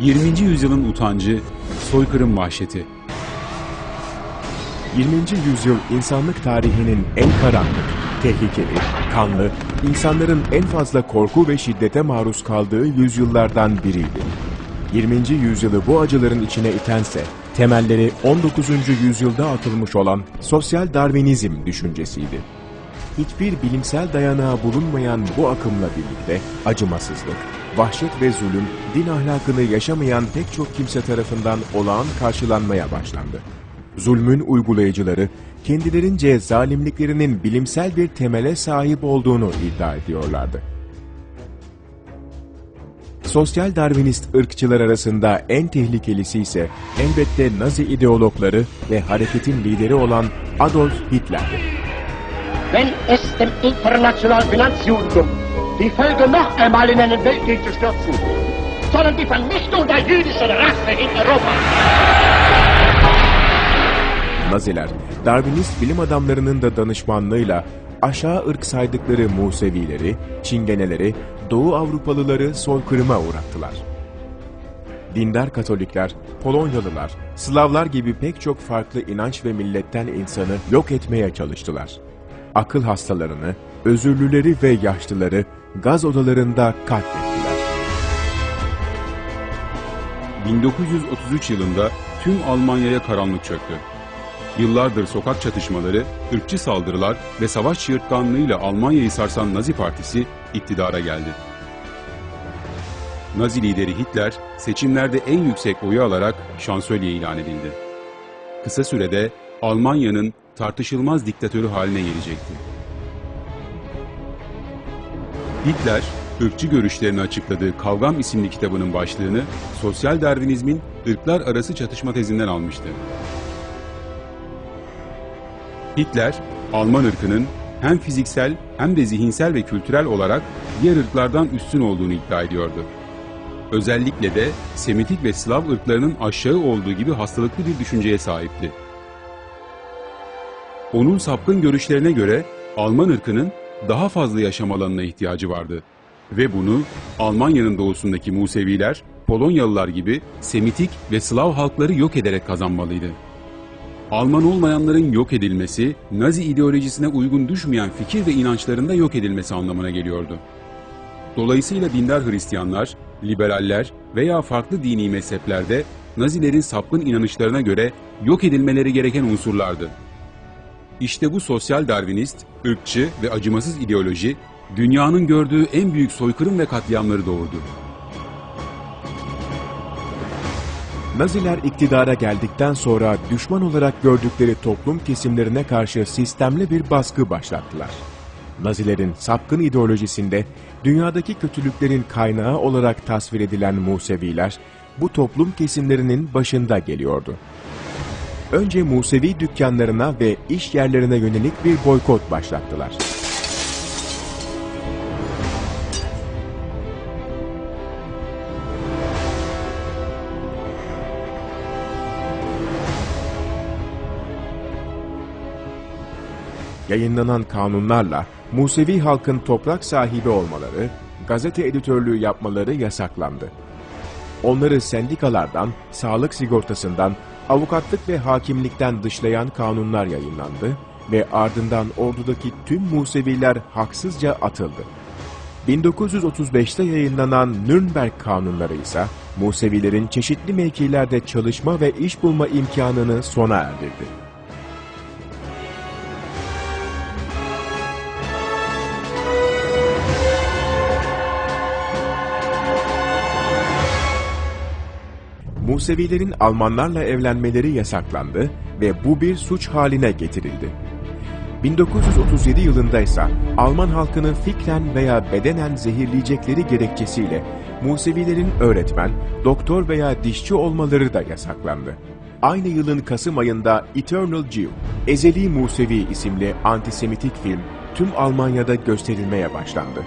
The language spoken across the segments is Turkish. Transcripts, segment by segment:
20. yüzyılın utancı, soykırım vahşeti. 20. yüzyıl insanlık tarihinin en karanlık, tehlikeli, kanlı, insanların en fazla korku ve şiddete maruz kaldığı yüzyıllardan biriydi. 20. yüzyılı bu acıların içine itense, temelleri 19. yüzyılda atılmış olan sosyal Darwinizm düşüncesiydi. Hiçbir bilimsel dayanağı bulunmayan bu akımla birlikte acımasızlık, vahşet ve zulüm, din ahlakını yaşamayan pek çok kimse tarafından olağan karşılanmaya başlandı. Zulmün uygulayıcıları kendilerince zalimliklerinin bilimsel bir temele sahip olduğunu iddia ediyorlardı. Sosyal Darwinist ırkçılar arasında en tehlikelisi ise elbette Nazi ideologları ve hareketin lideri olan Adolf Hitler'di. wenn es dem internationalen Finanzjudentum die Folge noch einmal in einen Weltkrieg zu stürzen, sondern die Vernichtung der jüdischen Rasse in Europa. Naziler, Darwinist bilim adamlarının da danışmanlığıyla aşağı ırk saydıkları Musevileri, Çingeneleri, Doğu Avrupalıları soykırıma uğrattılar. Dindar Katolikler, Polonyalılar, Slavlar gibi pek çok farklı inanç ve milletten insanı yok etmeye çalıştılar. Akıl hastalarını, özürlüleri ve yaşlıları gaz odalarında katlettiler. 1933 yılında tüm Almanya'ya karanlık çöktü. Yıllardır sokak çatışmaları, ırkçı saldırılar ve savaş çığırtkanlığıyla Almanya'yı sarsan Nazi Partisi iktidara geldi. Nazi lideri Hitler seçimlerde en yüksek oyu alarak şansölye ilan edildi. Kısa sürede Almanya'nın tartışılmaz diktatörü haline gelecekti. Hitler, ırkçı görüşlerini açıkladığı Kavgam isimli kitabının başlığını sosyal Darwinizmin ırklar arası çatışma tezinden almıştı. Hitler, Alman ırkının hem fiziksel hem de zihinsel ve kültürel olarak diğer ırklardan üstün olduğunu iddia ediyordu. Özellikle de Semitik ve Slav ırklarının aşağı olduğu gibi hastalıklı bir düşünceye sahipti. Onun sapkın görüşlerine göre Alman ırkının daha fazla yaşam alanına ihtiyacı vardı. Ve bunu Almanya'nın doğusundaki Museviler, Polonyalılar gibi Semitik ve Slav halkları yok ederek kazanmalıydı. Alman olmayanların yok edilmesi, Nazi ideolojisine uygun düşmeyen fikir ve inançların da yok edilmesi anlamına geliyordu. Dolayısıyla dindar Hristiyanlar, liberaller veya farklı dini mezheplerde Nazilerin sapkın inanışlarına göre yok edilmeleri gereken unsurlardı. İşte bu sosyal darwinist, ırkçı ve acımasız ideoloji, dünyanın gördüğü en büyük soykırım ve katliamları doğurdu. Naziler iktidara geldikten sonra düşman olarak gördükleri toplum kesimlerine karşı sistemli bir baskı başlattılar. Nazilerin sapkın ideolojisinde dünyadaki kötülüklerin kaynağı olarak tasvir edilen Museviler bu toplum kesimlerinin başında geliyordu. Önce Musevi dükkanlarına ve iş yerlerine yönelik bir boykot başlattılar. Yayınlanan kanunlarla Musevi halkın toprak sahibi olmaları, gazete editörlüğü yapmaları yasaklandı. onları sendikalardan, sağlık sigortasından, avukatlık ve hakimlikten dışlayan kanunlar yayınlandı ve ardından ordudaki tüm Museviler haksızca atıldı. 1935'te yayınlanan Nürnberg kanunları ise Musevilerin çeşitli mevkilerde çalışma ve iş bulma imkanını sona erdirdi. Musevilerin Almanlarla evlenmeleri yasaklandı ve bu bir suç haline getirildi. 1937 yılında ise Alman halkını fikren veya bedenen zehirleyecekleri gerekçesiyle Musevilerin öğretmen, doktor veya dişçi olmaları da yasaklandı. Aynı yılın Kasım ayında Eternal Jew, Ezeli Musevi isimli antisemitik film tüm Almanya'da gösterilmeye başlandı.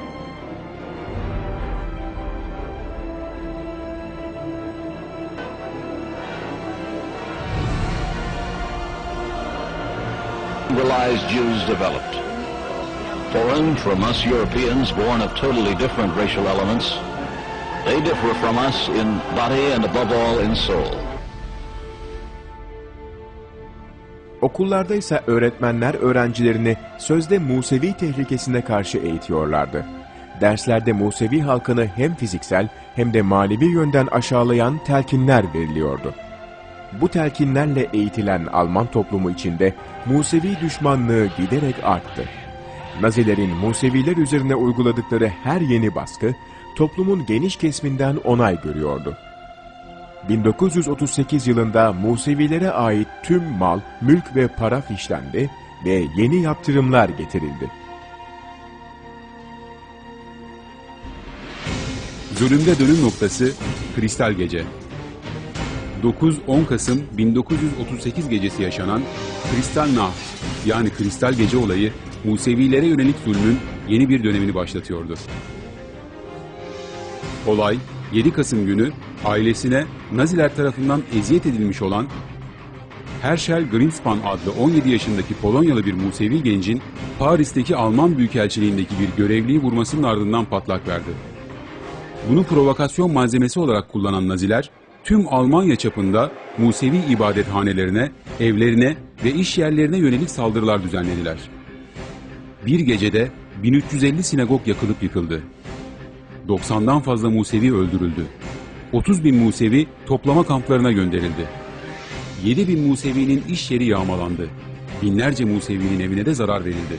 Realized Jews developed. Foreign from us Europeans born of totally different racial elements, they differ from us in body and above all in soul. Okullarda ise öğretmenler öğrencilerini sözde Musevi tehlikesine karşı eğitiyorlardı. Derslerde Musevi halkını hem fiziksel hem de manevi yönden aşağılayan telkinler veriliyordu. Bu telkinlerle eğitilen Alman toplumu içinde Musevi düşmanlığı giderek arttı. Nazilerin Museviler üzerine uyguladıkları her yeni baskı toplumun geniş kesiminden onay görüyordu. 1938 yılında Musevilere ait tüm mal, mülk ve para fişlendi ve yeni yaptırımlar getirildi. Zulümde dönüm noktası Kristal Gece. 9-10 Kasım 1938 gecesi yaşanan Kristal Nacht yani Kristal Gece olayı Musevilere yönelik zulmün yeni bir dönemini başlatıyordu. Olay 7 Kasım günü ailesine Naziler tarafından eziyet edilmiş olan Herschel Greenspan adlı 17 yaşındaki Polonyalı bir Musevi gencin Paris'teki Alman Büyükelçiliğindeki bir görevliyi vurmasının ardından patlak verdi. Bunu provokasyon malzemesi olarak kullanan Naziler, tüm Almanya çapında Musevi ibadethanelerine, evlerine ve iş yerlerine yönelik saldırılar düzenlediler. Bir gecede 1350 sinagog yakılıp yıkıldı. 90'dan fazla Musevi öldürüldü. 30 bin Musevi toplama kamplarına gönderildi. 7 bin Musevi'nin iş yeri yağmalandı. Binlerce Musevi'nin evine de zarar verildi.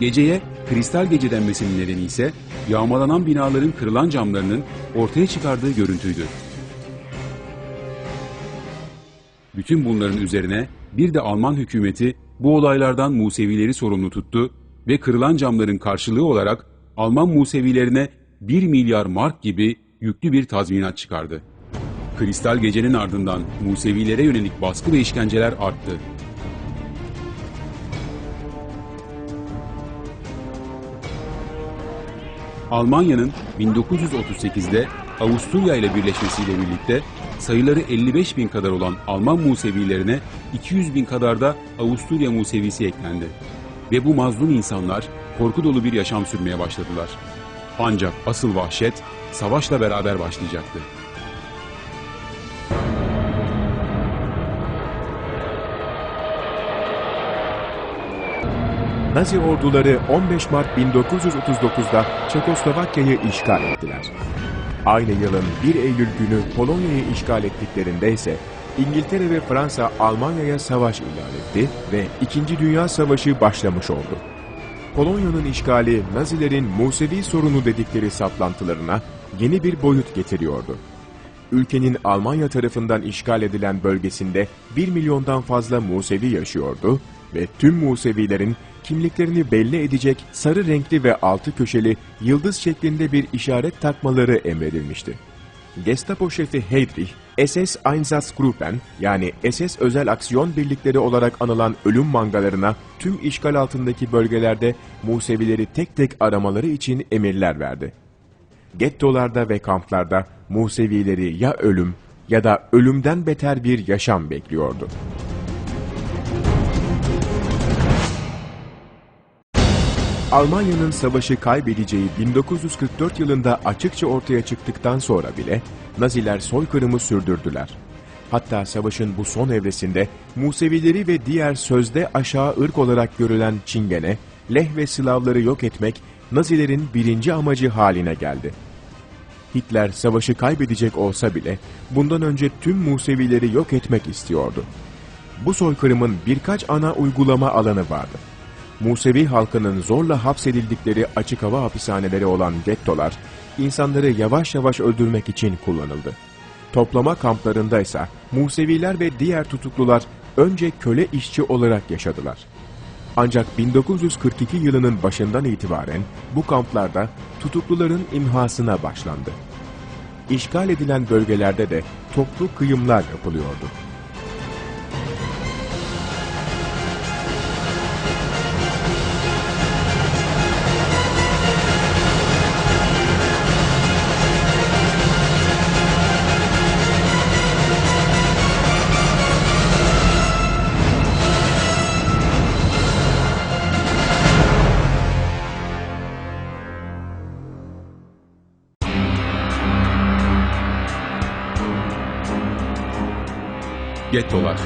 Geceye kristal gece denmesinin nedeni ise yağmalanan binaların kırılan camlarının ortaya çıkardığı görüntüydü. Bütün bunların üzerine bir de Alman hükümeti bu olaylardan Musevileri sorumlu tuttu ve kırılan camların karşılığı olarak Alman Musevilerine 1 milyar mark gibi yüklü bir tazminat çıkardı. Kristal gecenin ardından Musevilere yönelik baskı ve işkenceler arttı. Almanya'nın 1938'de Avusturya ile birleşmesiyle birlikte sayıları 55 bin kadar olan Alman Musevilerine 200 bin kadar da Avusturya Musevisi eklendi. Ve bu mazlum insanlar korku dolu bir yaşam sürmeye başladılar. Ancak asıl vahşet savaşla beraber başlayacaktı. Nazi orduları 15 Mart 1939'da Çekoslovakya'yı işgal ettiler. Aynı yılın 1 Eylül günü Polonya'yı işgal ettiklerinde ise İngiltere ve Fransa Almanya'ya savaş ilan etti ve İkinci Dünya Savaşı başlamış oldu. Polonya'nın işgali Nazilerin Musevi sorunu dedikleri saplantılarına yeni bir boyut getiriyordu. Ülkenin Almanya tarafından işgal edilen bölgesinde 1 milyondan fazla Musevi yaşıyordu ve tüm Musevilerin kimliklerini belli edecek sarı renkli ve altı köşeli yıldız şeklinde bir işaret takmaları emredilmişti. Gestapo şefi Heydrich, SS Einsatzgruppen yani SS Özel Aksiyon Birlikleri olarak anılan ölüm mangalarına tüm işgal altındaki bölgelerde Musevileri tek tek aramaları için emirler verdi. Gettolarda ve kamplarda Musevileri ya ölüm ya da ölümden beter bir yaşam bekliyordu. Almanya'nın savaşı kaybedeceği 1944 yılında açıkça ortaya çıktıktan sonra bile Naziler soykırımı sürdürdüler. Hatta savaşın bu son evresinde Musevileri ve diğer sözde aşağı ırk olarak görülen Çingene, Leh ve Slavları yok etmek Nazilerin birinci amacı haline geldi. Hitler savaşı kaybedecek olsa bile bundan önce tüm Musevileri yok etmek istiyordu. Bu soykırımın birkaç ana uygulama alanı vardı. Musevi halkının zorla hapsedildikleri açık hava hapishaneleri olan gettolar, insanları yavaş yavaş öldürmek için kullanıldı. Toplama kamplarında ise Museviler ve diğer tutuklular önce köle işçi olarak yaşadılar. Ancak 1942 yılının başından itibaren bu kamplarda tutukluların imhasına başlandı. İşgal edilen bölgelerde de toplu kıyımlar yapılıyordu. Gettolar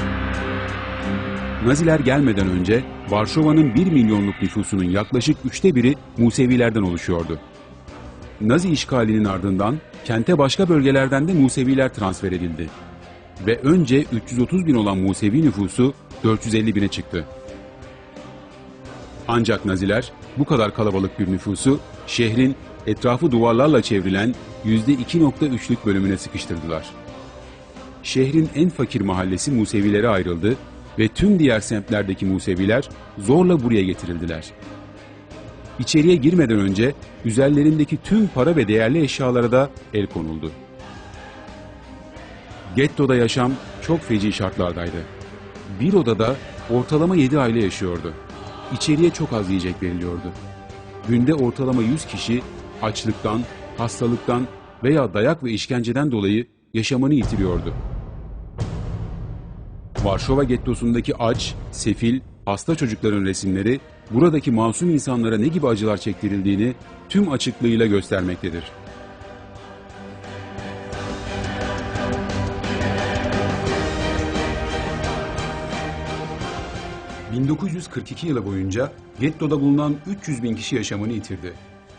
Naziler gelmeden önce Varşova'nın 1 milyonluk nüfusunun yaklaşık üçte biri Musevilerden oluşuyordu. Nazi işgalinin ardından kente başka bölgelerden de Museviler transfer edildi. Ve önce 330 bin olan Musevi nüfusu 450 bine çıktı. Ancak Naziler bu kadar kalabalık bir nüfusu şehrin etrafı duvarlarla çevrilen %2.3'lük bölümüne sıkıştırdılar. Şehrin en fakir mahallesi Musevilere ayrıldı ve tüm diğer semtlerdeki Museviler zorla buraya getirildiler. İçeriye girmeden önce üzerlerindeki tüm para ve değerli eşyalara da el konuldu. Getto'da yaşam çok feci şartlardaydı. Bir odada ortalama 7 aile yaşıyordu. İçeriye çok az yiyecek veriliyordu. Günde ortalama 100 kişi açlıktan, hastalıktan veya dayak ve işkenceden dolayı yaşamını yitiriyordu. Varşova gettosundaki aç, sefil, hasta çocukların resimleri buradaki masum insanlara ne gibi acılar çektirildiğini tüm açıklığıyla göstermektedir. ...1942 yılı boyunca gettoda bulunan 300 bin kişi yaşamını yitirdi.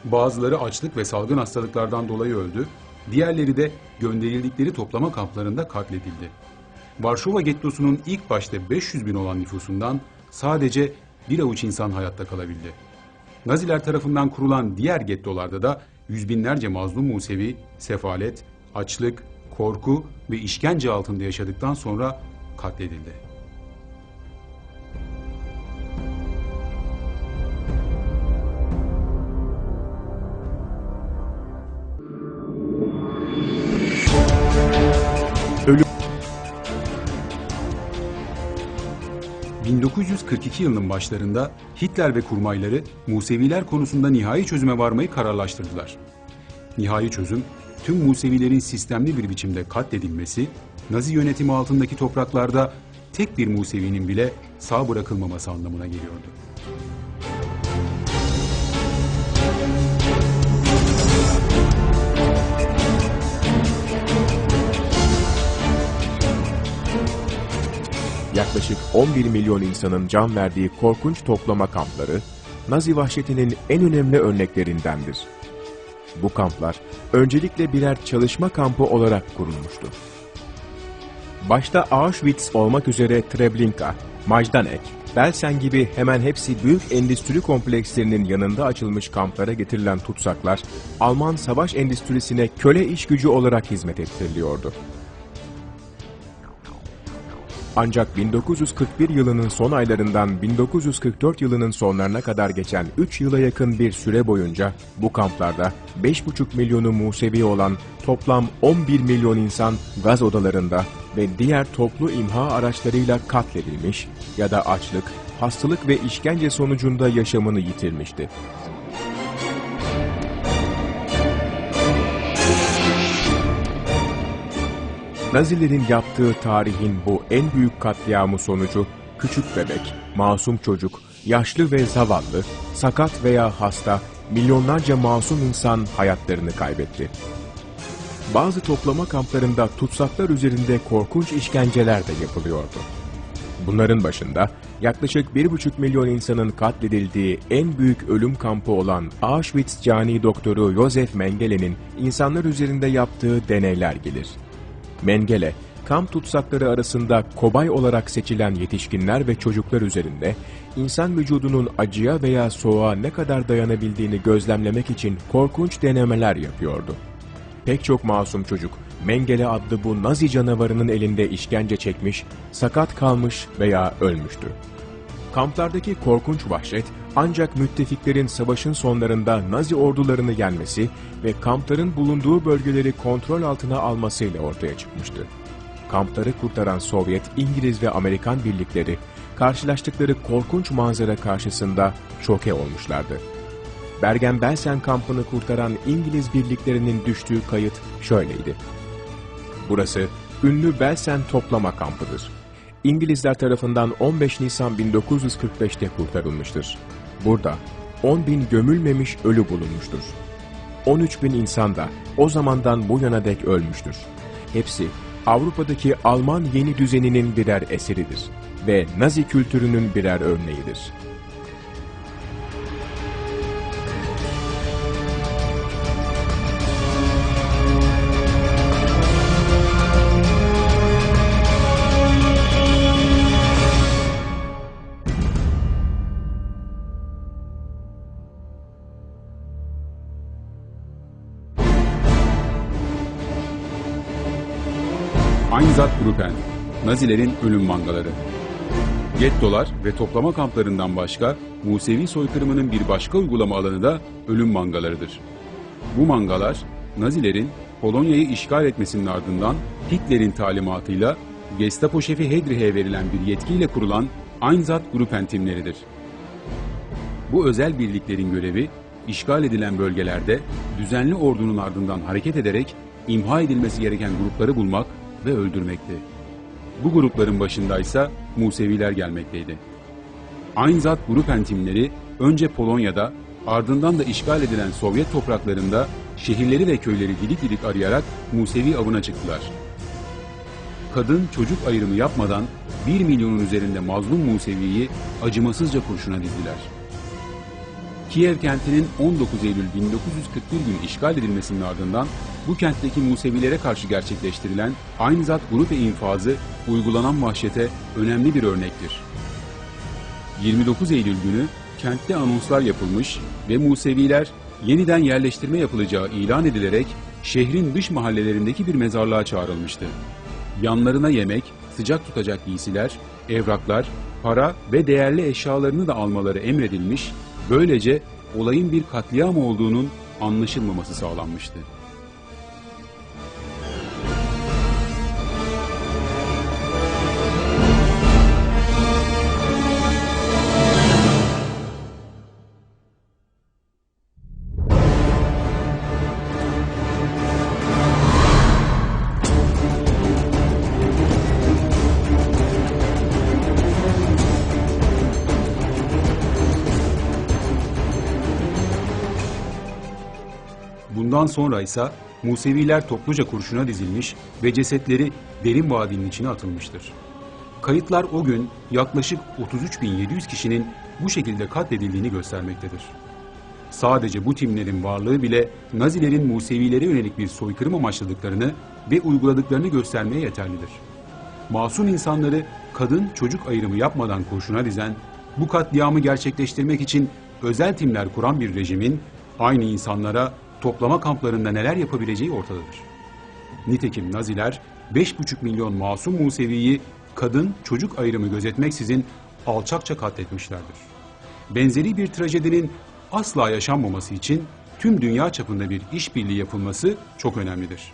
Bazıları açlık ve salgın hastalıklardan dolayı öldü, diğerleri de gönderildikleri toplama kamplarında katledildi. Varşova gettosunun ilk başta 500 bin olan nüfusundan sadece bir avuç insan hayatta kalabildi. Naziler tarafından kurulan diğer gettolarda da yüz binlerce mazlum Musevi, sefalet, açlık, korku ve işkence altında yaşadıktan sonra katledildi. Ölüm 1942 yılının başlarında Hitler ve kurmayları Museviler konusunda nihai çözüme varmayı kararlaştırdılar. Nihai çözüm, tüm Musevilerin sistemli bir biçimde katledilmesi, Nazi yönetimi altındaki topraklarda tek bir Musevi'nin bile sağ bırakılmaması anlamına geliyordu. Yaklaşık 11 milyon insanın can verdiği korkunç toplama kampları, Nazi vahşetinin en önemli örneklerindendir. Bu kamplar öncelikle birer çalışma kampı olarak kurulmuştu. Başta Auschwitz olmak üzere Treblinka, Majdanek, Belsen gibi hemen hepsi büyük endüstri komplekslerinin yanında açılmış kamplara getirilen tutsaklar, Alman savaş endüstrisine köle iş gücü olarak hizmet ettiriliyordu. Ancak 1941 yılının son aylarından 1944 yılının sonlarına kadar geçen 3 yıla yakın bir süre boyunca bu kamplarda 5,5 milyonu Musevi olan toplam 11 milyon insan gaz odalarında ve diğer toplu imha araçlarıyla katledilmiş ya da açlık, hastalık ve işkence sonucunda yaşamını yitirmişti. Nazilerin yaptığı tarihin bu en büyük katliamı sonucu küçük bebek, masum çocuk, yaşlı ve zavallı, sakat veya hasta, milyonlarca masum insan hayatlarını kaybetti. Bazı toplama kamplarında tutsaklar üzerinde korkunç işkenceler de yapılıyordu. Bunların başında yaklaşık 1,5 milyon insanın katledildiği en büyük ölüm kampı olan Auschwitz cani doktoru Josef Mengele'nin insanlar üzerinde yaptığı deneyler gelir. Mengele, kamp tutsakları arasında kobay olarak seçilen yetişkinler ve çocuklar üzerinde insan vücudunun acıya veya soğuğa ne kadar dayanabildiğini gözlemlemek için korkunç denemeler yapıyordu. Pek çok masum çocuk Mengele adlı bu Nazi canavarının elinde işkence çekmiş, sakat kalmış veya ölmüştü. Kamplardaki korkunç vahşet ancak müttefiklerin savaşın sonlarında Nazi ordularını yenmesi ve kampların bulunduğu bölgeleri kontrol altına almasıyla ortaya çıkmıştı. Kampları kurtaran Sovyet, İngiliz ve Amerikan birlikleri karşılaştıkları korkunç manzara karşısında şoke olmuşlardı. Bergen-Belsen kampını kurtaran İngiliz birliklerinin düştüğü kayıt şöyleydi. Burası ünlü Belsen toplama kampıdır. İngilizler tarafından 15 Nisan 1945'te kurtarılmıştır. Burada 10 bin gömülmemiş ölü bulunmuştur. 13 bin insan da o zamandan bu yana dek ölmüştür. Hepsi Avrupa'daki Alman yeni düzeninin birer eseridir ve Nazi kültürünün birer örneğidir. Einsatzgruppen, Nazilerin ölüm mangaları. Gettolar ve toplama kamplarından başka, Musevi soykırımının bir başka uygulama alanı da ölüm mangalarıdır. Bu mangalar, Nazilerin Polonya'yı işgal etmesinin ardından Hitler'in talimatıyla Gestapo şefi Heydrich'e verilen bir yetkiyle kurulan Einsatzgruppen timleridir. Bu özel birliklerin görevi, işgal edilen bölgelerde düzenli ordunun ardından hareket ederek imha edilmesi gereken grupları bulmak ve öldürmekti. Bu grupların başındaysa Museviler gelmekteydi. Einsatzgruppen timleri önce Polonya'da ardından da işgal edilen Sovyet topraklarında şehirleri ve köyleri dilik dilik arayarak Musevi avına çıktılar. Kadın çocuk ayrımı yapmadan 1 milyonun üzerinde mazlum Musevi'yi acımasızca kurşuna dizdiler. Kiev kentinin 19 Eylül 1941 günü işgal edilmesinin ardından bu kentteki Musevilere karşı gerçekleştirilen aynı zat grup infazı uygulanan vahşete önemli bir örnektir. 29 Eylül günü kentte anonslar yapılmış ve Museviler yeniden yerleştirme yapılacağı ilan edilerek şehrin dış mahallelerindeki bir mezarlığa çağrılmıştı. Yanlarına yemek, sıcak tutacak giysiler, evraklar, para ve değerli eşyalarını da almaları emredilmiş, böylece olayın bir katliam olduğunun anlaşılmaması sağlanmıştı. Bundan sonra ise Museviler topluca kurşuna dizilmiş ve cesetleri derin vadinin içine atılmıştır. Kayıtlar o gün yaklaşık 33.700 kişinin bu şekilde katledildiğini göstermektedir. Sadece bu timlerin varlığı bile Nazilerin Musevilere yönelik bir soykırım amaçladıklarını ve uyguladıklarını göstermeye yeterlidir. Masum insanları kadın çocuk ayrımı yapmadan kurşuna dizen, bu katliamı gerçekleştirmek için özel timler kuran bir rejimin aynı insanlara toplama kamplarında neler yapabileceği ortadadır. Nitekim Naziler 5,5 milyon masum Musevi'yi kadın çocuk ayrımı gözetmeksizin alçakça katletmişlerdir. Benzeri bir trajedinin asla yaşanmaması için tüm dünya çapında bir işbirliği yapılması çok önemlidir.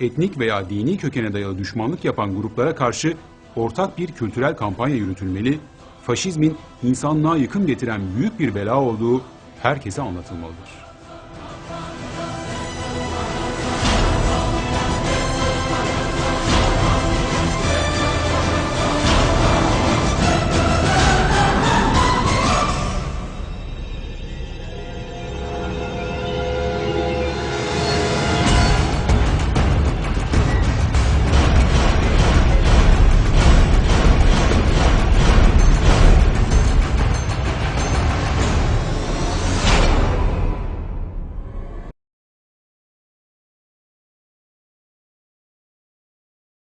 Etnik veya dini kökene dayalı düşmanlık yapan gruplara karşı ortak bir kültürel kampanya yürütülmeli, faşizmin insanlığa yıkım getiren büyük bir bela olduğu herkese anlatılmalıdır.